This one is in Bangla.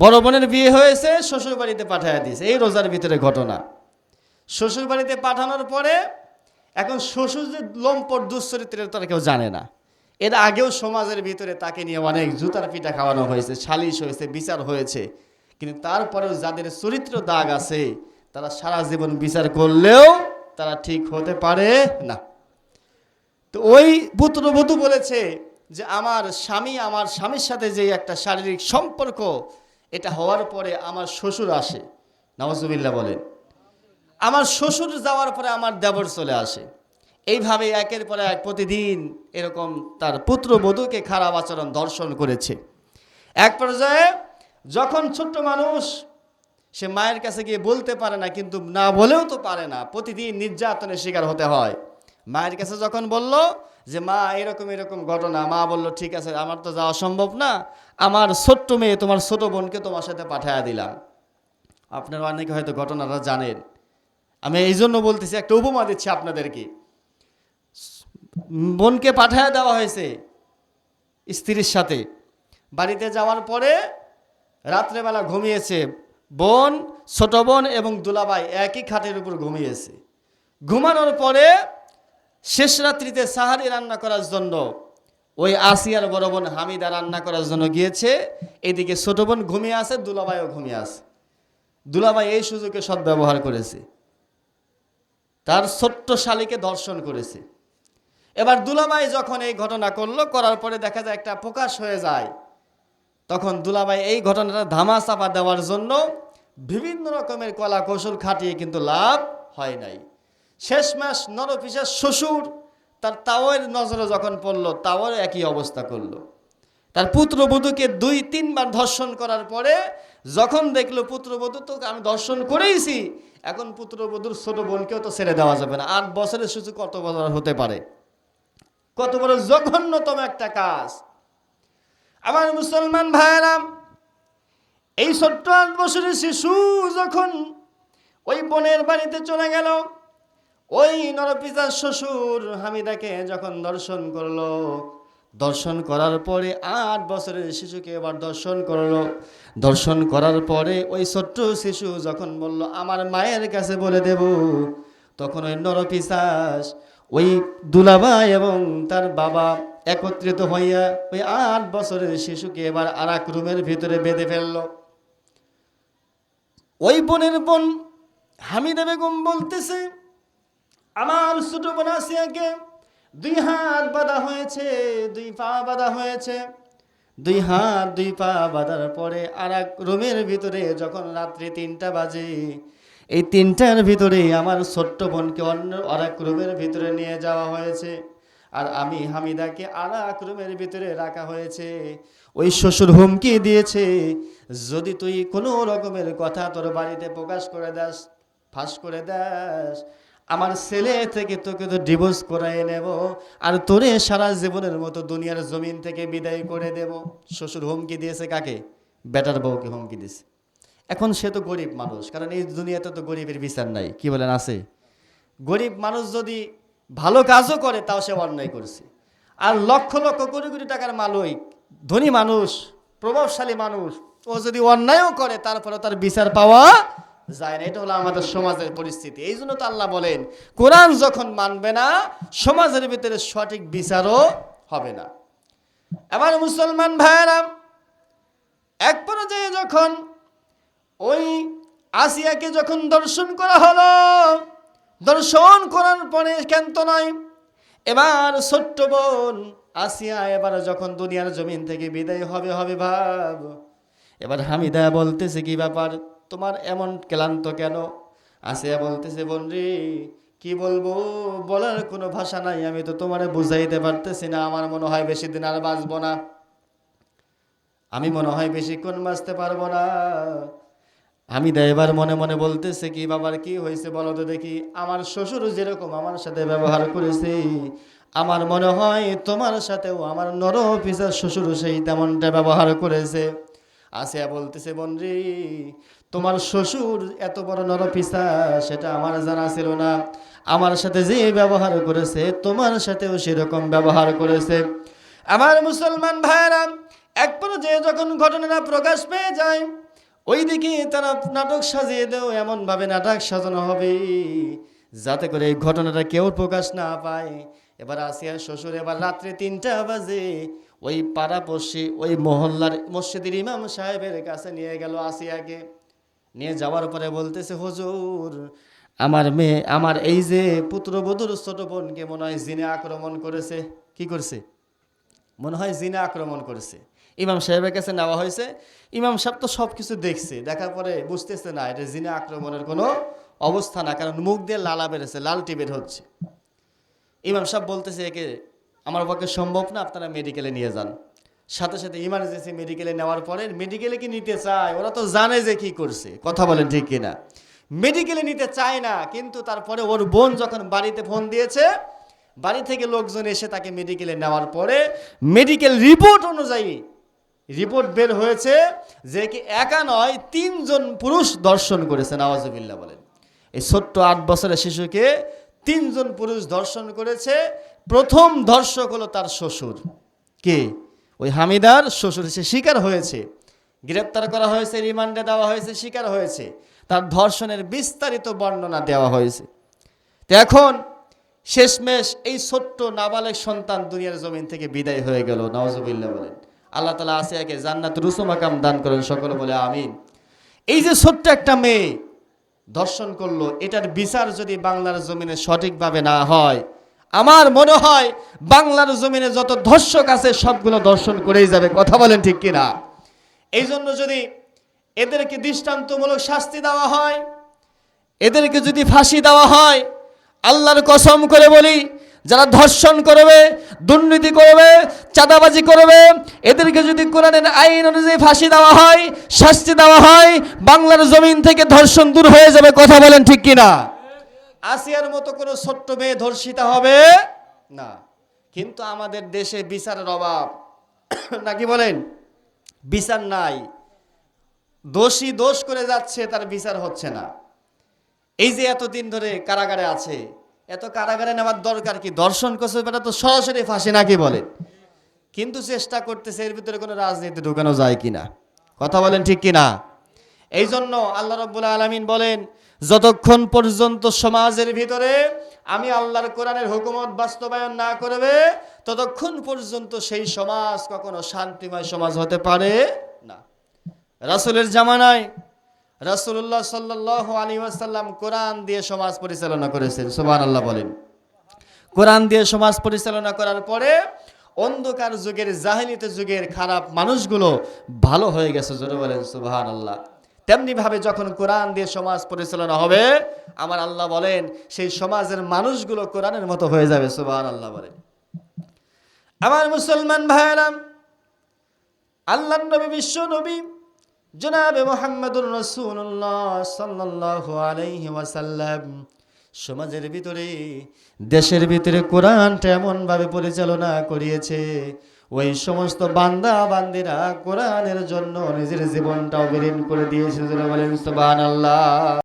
বড় বোনের বিয়ে হয়েছে শ্বশুর বাড়িতে পাঠায় দিয়েছে। এই রোজার ভিতরে ঘটনা। শ্বশুর বাড়িতে পাঠানোর পরে এখন শ্বশুর যে লম্পট, দুশ্চরিত্রের তারা কেউ জানে না। এর আগেও সমাজের ভিতরে তাকে নিয়ে অনেক জুতার পিঠা খাওয়ানো হয়েছে, সালিশ হয়েছে, বিচার হয়েছে। কিন্তু তারপরেও যাদের চরিত্র দাগ আছে, তারা সারা জীবন বিচার করলেও তারা ঠিক হতে পারে না। তো ওই পুত্রবধূ বলেছে যে, আমার স্বামী আমার স্বামীর সাথে যে একটা শারীরিক সম্পর্ক এটা হওয়ার পরে আমার শ্বশুর আসে। নওয়াজুবিল্লাহ বলেন। আমার শ্বশুর যাওয়ার পরে আমার দেবর চলে আসে। এইভাবে একের পর এক প্রতিদিন এরকম তার পুত্র পুত্রবধূকে খারাপ আচরণ দর্শন করেছে। এক পর্যায়ে যখন ছোট্ট মানুষ, সে মায়ের কাছে গিয়ে বলতে পারে না, কিন্তু না বলেও তো পারে না। প্রতিদিন নির্যাতনের শিকার হতে হয়। মায়ের কাছে যখন বলল যে, মা, এরকম এরকম ঘটনা। মা বলল, ঠিক আছে, আমার তো যাওয়া সম্ভব না। আমার ছোট্ট মেয়ে, তোমার ছোট বোনকে তোমার সাথে পাঠায়া দিলাম। আপনারা অনেকে হয়তো ঘটনাটা জানেন। আমি এই জন্য বলতেছি, একটা উপমা দিচ্ছি আপনাদেরকে। বোনকে পাঠায় দেওয়া হয়েছে স্ত্রীর সাথে। বাড়িতে যাওয়ার পরে রাত্রেবেলা ঘুমিয়েছে। বোন, ছোট বোন এবং দুলাভাই একই খাটের উপর ঘুমিয়েছে। ঘুমানোর পরে শেষ রাত্রিতে সাহারি রান্না করার জন্য ওই আসিয়ার বড় বোন হামিদা রান্না করার জন্য গিয়েছে। এদিকে ছোট বোন ঘুমিয়ে আছে, দুলাভাইও ঘুমিয়ে আছে। দুলাভাই এই সুযোগে সদ্ব্যবহার করেছে। তার ছোট্ট শালিকে দর্শন করেছে। এবার দুলাভাই যখন এই ঘটনা করল, করার পরে দেখা যায় একটা প্রকাশ হয়ে যায়। তখন দুলাভাই এই ঘটনাটা ধামা চাপা দেওয়ার জন্য বিভিন্ন রকমের কলা কৌশল খাটিয়ে কিন্তু লাভ হয় নাই। শেষমাস নরপিসের শ্বশুর, তার তাওয়ের নজরে যখন পড়ল তাওয়ার একই অবস্থা করল। তার পুত্রবধূকে দুই, তিনবার ধর্ষণ করার পরে যখন দেখল পুত্রবধূ তো আমি ধর্ষণ করেইছি, এখন পুত্রবধূর ছোট বোনকেও তো ছেড়ে দেওয়া যাবে না। আট বছরের শিশু কত বছর হতে পারে? কত বড় জঘন্যতম একটা কাজ। আমার মুসলমান ভাইয়েরাম, এই ছোট্ট আট বছরের শিশু যখন ওই বোনের বাড়িতে চলে গেল ওই নরপিতার শ্বশুর হামিদাকে যখন দর্শন করল, দর্শন করার পরে আট বছরের শিশুকে এবার দর্শন করল। দর্শন করার পরে ওই ছোট্ট শিশু যখন বলল, আমার মায়ের কাছে বলে দেব। তখন ওই নরপিসাস ওই দুলাভাই এবং তার বাবা একত্রিত হইয়া ওই আট বছরের শিশুকে এবার আর রুমের ভিতরে বেঁধে ফেলল। ওই বোনের বোন হামিদা বেগম বলতেছে আমার ছোট বোন আসিয়াকে দুই হাত বাঁধা হয়েছে, দুই পা বাঁধা হয়েছে। দুই হাত, দুই পা বাঁধার পরে আর এক রুমের ভিতরে যখন রাত্রি তিনটা বাজে, এই তিনটার ভিতরে আমার ছোট্ট বোনকে অন্য আর এক রুমের ভিতরে নিয়ে যাওয়া হয়েছে। আর আমি হামিদাকে আর এক রুমের ভিতরে রাখা হয়েছে। ওই শ্বশুর হুমকি দিয়েছে, যদি তুই কোনো রকমের কথা তোর বাড়িতে প্রকাশ করে দাস, ফাঁস করে দাস আমার ছেলে থেকে তোকে তো ডিভোর্স করাই নেব, আর তোরে সারা জীবনের মতো দুনিয়ার জমিন থেকে বিদায় করে দেব। শ্বশুর হুমকি দিয়েছে কাকে? বেটার বউকে হুমকি দিয়েছে। এখন সে তো গরিব মানুষ, কারণ এই দুনিয়াতে তো গরিবের বিচার নাই। কি বলেন, আছে? গরিব মানুষ যদি ভালো কাজও করে, তাও সে অন্যায় করছে। আর লক্ষ লক্ষ কোটি কোটি টাকার মালিক, ধনী মানুষ, প্রভাবশালী মানুষ, ও যদি অন্যায়ও করে তারপরে তার বিচার পাওয়া যায় না। এটা হলো আমাদের সমাজের পরিস্থিতি। এই জন্য তো আল্লাহ বলেন, কোরআন যখন মানবে না, সমাজের ভিতরে সঠিক বিচারও হবে না। এবার মুসলমান ভাইয়েরা, এক পর্যায়ে যখন ওই আসিয়াকে যখন দর্শন করা হলো, দর্শন করার পরে ক্ষান্ত নয়। এবার ছোট্ট বোন আসিয়া এবার যখন দুনিয়ার জমিন থেকে বিদায় হবে হবে ভাব। এবার হামিদা বলতেছে কি ব্যাপার? তোমার এমন ক্লান্ত কেন? আসিয়া বলতেছে বোন রে কি বলব? বলার কোনো ভাষা নাই, আমি তো তোমারে বুঝাইতে পারতেছি না, আমার মনে হয় বেশি দিন আর বাঁচবো না। আমি মনে হয় বেশিক্ষণ বাঁচতে পারব না। আমি এবার মনে মনে বলতেছে, কি বাবার কি হয়েছে বলো তো দেখি। আমার শ্বশুর যেরকম আমার সাথে ব্যবহার করেছে, আমার মনে হয় তোমার সাথেও আমার নর অফিসার শ্বশুর সেই তেমনটা ব্যবহার করেছে। আসিয়া বলতেছে বনরি তোমার শ্বশুর এত বড় নরপিসা, সেটা আমার জানা ছিল না। আমার সাথে যে ব্যবহার করেছে, তোমার সাথেও সেরকম ব্যবহার করেছে। আমার মুসলমান ভাইয়েরা, এক পর্যায়ে যখন ঘটনাটা প্রকাশ পেয়ে যায়, ওইদিকে তারা নাটক সাজিয়ে দেও, এমনভাবে নাটক সাজানো হবে, যাতে করে এই ঘটনাটা কেউ প্রকাশ না পায়। এবার আসিয়ার শ্বশুর, এবার রাত্রে তিনটা বাজে, ওই পাড়াপড়শি, ওই মহল্লার মসজিদের ইমাম সাহেবের কাছে নিয়ে গেল আসিয়াকে। নিয়ে যাওয়ার পরে বলতেছে, হুজুর, আমার মেয়ে, আমার এই যে পুত্রবধূর ছোট বোনকে মনে হয় জিনে আক্রমণ করেছে। কি করছে? মনে হয় জিনে আক্রমণ করেছে। ইমাম সাহেবের কাছে নেওয়া হয়েছে। ইমাম সাহেব তো সব কিছু দেখছে, দেখার পরে বুঝতেছে না, এটা জিনে আক্রমণের কোনো অবস্থা না, কারণ মুখ দিয়ে লালা বেরোছে লালটি বের হচ্ছে। ইমাম সাহেব বলতেছে, একে, আমার পক্ষে সম্ভব না, আপনারা মেডিকেলে নিয়ে যান। সাথে সাথে ইমার্জেন্সি মেডিকেলে নেওয়ার পরে মেডিকেলে কি নিতে চায়? ওরা তো জানে যে কি করছে। কথা বলেন ঠিক কিনা? মেডিকেলে নিতে চায় না, কিন্তু তারপরে ওর বোন যখন বাড়িতে ফোন দিয়েছে, বাড়ি থেকে লোকজন এসে তাকে মেডিকেলে নেওয়ার পরে মেডিকেল রিপোর্ট অনুযায়ী রিপোর্ট বের হয়েছে যে কি একা নয়, তিনজন পুরুষ দর্শন করেছে নওয়াজবিল্লা বলেন। এই ছোট্ট আট বছরের শিশুকে তিনজন পুরুষ দর্শন করেছে। প্রথম দর্শক হলো তার শ্বশুর। কে? ওই হামিদার শ্বশুর সে শিকার হয়েছে। গ্রেপ্তার করা হয়েছে, রিমান্ডে দেওয়া হয়েছে, শিকার হয়েছে। তার ধর্ষণের বিস্তারিত বর্ণনা দেওয়া হয়েছে। তো এখন শেষমেশ এই ছোট্ট নাবালেক সন্তান দুনিয়ার জমিন থেকে বিদায় হয়ে গেল। নওয়াজবিল্লা বলেন। আল্লাহ তালা আসিয়াকে জান্নাত রুসুমাকাম দান করেন। সকলে বলে আমিন। এই যে ছোট্ট একটা মেয়ে দর্শন করল, এটার বিচার যদি বাংলার জমিনে সঠিকভাবে না হয় আমার মনে হয় বাংলার জমিনে যত ধর্ষক আছে, সবগুলো দর্শন করেই যাবে। কথা বলেন ঠিক কিনা? এই জন্য যদি এদেরকে দৃষ্টান্তমূলক শাস্তি দেওয়া হয়, এদেরকে যদি ফাঁসি দেওয়া হয়, আল্লাহর কসম করে বলি, যারা ধর্ষণ করবে, দুর্নীতি করবে, চাঁদাবাজি করবে, এদেরকে যদি কোরআনের আইন অনুযায়ী ফাঁসি দেওয়া হয়, শাস্তি দেওয়া হয়, বাংলার জমিন থেকে ধর্ষণ দূর হয়ে যাবে। কথা বলেন ঠিক কিনা? আসিয়ার মতো কোনো ছোট্ট মেয়ে ধর্ষিতা হবে? না। কিন্তু আমাদের দেশে বিচারের অভাব। নাকি বলেন? বিচার নাই। দোষী দোষ করে যাচ্ছে, তার বিচার হচ্ছে না। এই যে এতদিন ধরে কারাগারে আছে, এত কারাগারে নেওয়ার দরকার কি? দর্শন করছে বেটা তো সরাসরি ফাঁসি নাকি বলেন? কিন্তু চেষ্টা করতেছে, এর ভিতরে কোনো রাজনীতি ঢুকানো যায় কিনা? কথা বলেন ঠিক কিনা? এই জন্য আল্লাহ রব্বুল আলমিন বলেন, যতক্ষণ পর্যন্ত সমাজের ভিতরে আমি আল্লাহর কোরআনের হুকুমত বাস্তবায়ন না করবে, ততক্ষণ পর্যন্ত সেই সমাজ কখনো শান্তিময় সমাজ হতে পারে না। রাসূলের জামানায় রাসূলুল্লাহ সাল্লাল্লাহু আলী ওয়াসাল্লাম কোরআন দিয়ে সমাজ পরিচালনা করেছেন। সোমান আল্লাহ বলেন। কোরআন দিয়ে সমাজ পরিচালনা করার পরে অন্ধকার যুগের জাহিলিত যুগের খারাপ মানুষগুলো ভালো হয়ে গেছে, জোরে বলেন সুবাহান আল্লাহ তেমনি ভাবে যখন কোরআন দিয়ে সমাজ পরিচালনা হবে, আমার আল্লাহ বলেন, সেই সমাজের মানুষগুলো কোরআনের মতো হয়ে যাবে সুবাহান আল্লাহ বলেন। আমার মুসলমান ভাইয়েরাম আল্লাহ নবী, বিশ্ব নবী, জনাবে মোহাম্মদুর রসুল্লাহ সাল্লাল্লাহু আলাইহি ওয়াসাল্লাম, সমাজের ভিতরে, দেশের ভিতরে কোরআনটা এমনভাবে পরিচালনা করিয়েছে ওই সমস্ত বান্দা বান্দিরা কোরআনের জন্য নিজের জীবনটাও বিলীন করে দিয়েছে বলেন সুবহানাল্লাহ।